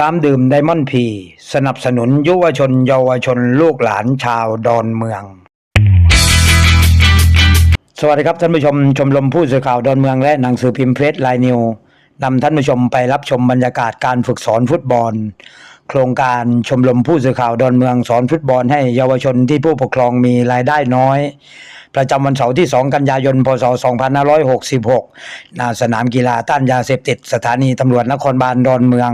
น้ำดื่มไดมอนด์พี สนับสนุนยุวชนเยาวชนลูกหลานชาวดอนเมือง สวัสดีครับท่านผู้ชมชมรมผู้สื่อข่าวดอนเมืองและหนังสือพิมพ์เพรสไลน์นิวนำท่านผู้ชมไปรับชมบรรยากาศการฝึกสอนฟุตบอล โครงการชมรมผู้สื่อข่าวดอนเมืองสอนฟุตบอลให้เยาวชนที่ผู้ปกครองมีรายได้น้อย ประจำวันเสาร์ที่ 2 กันยายน พศ 2566ณสนามกีฬาต้านยาเสพติดสถานีตำรวจนครบาลดอนเมือง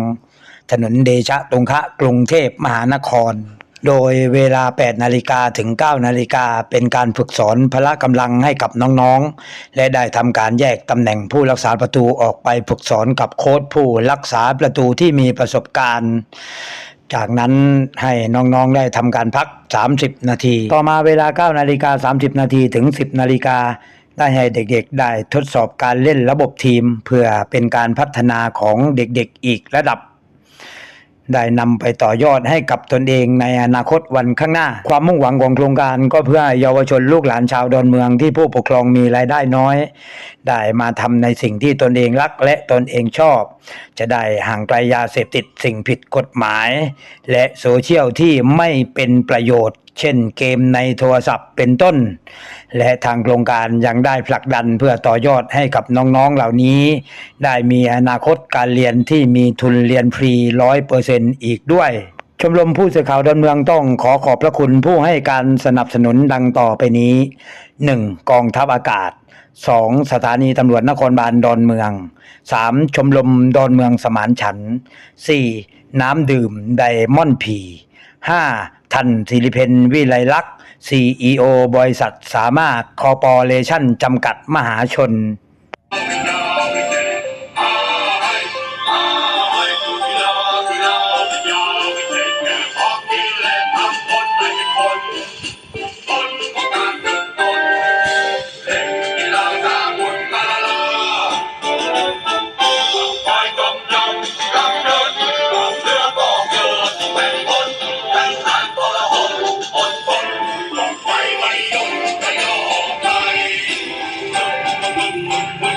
ถนนเดชะตรงคะกรุงเทพมหานคร โดยเวลา 8 นาฬิกาถึง 9 นาฬิกาเป็นการฝึกสอนพละกำลังให้กับน้องๆ และได้ทำการแยกตำแหน่งผู้รักษาประตูออกไปฝึกสอนกับโค้ชผู้รักษาประตูที่มีประสบการณ์จากนั้นให้น้องๆได้ทำการพัก 30 นาที ต่อมาเวลา 9 นาฬิกา 30 นาทีถึง 10 นาฬิกา ได้ให้เด็กๆ ได้ทดสอบการเล่นระบบทีม เพื่อเป็นการพัฒนาของเด็กๆอีกระดับ ได้นำไปต่อยอดให้กับตนเองในอนาคตวันข้างหน้า ความมุ่งหวังของโครงการก็เพื่อเยาวชนลูกหลานชาวดอนเมืองที่ผู้ปกครองมีรายได้น้อย ได้มาทำในสิ่งที่ตนเองรักและตนเองชอบจะได้ห่างไกลยาเสพติดสิ่งผิดกฎหมาย และโซเชียลที่ไม่เป็นประโยชน์ เช่นเกมในโทรศัพท์เป็นต้น และทางโครงการยังได้ผลักดันเพื่อต่อยอดให้กับน้องๆเหล่านี้ ได้มีอนาคตการเรียนที่มีทุนเรียนฟรีร้อยเปอร์เซนต์อีกด้วย ชมรมผู้สื่อข่าวดอนเมืองต้องขอขอบพระคุณผู้ให้การสนับสนุนดังต่อไปนี้ 1. กองทัพอากาศ 2. สถานีตำรวจนครบาลดอนเมือง 3. ชมรมดอนเมืองสมานฉันท์ 4. น้ำดื่มไดมอนด์พี 5. ทันศิริเพนวิไลลักษณ์ CEO บริษัทสามารถคอร์ปอเรชั่นจำกัดมหาชน Thank you.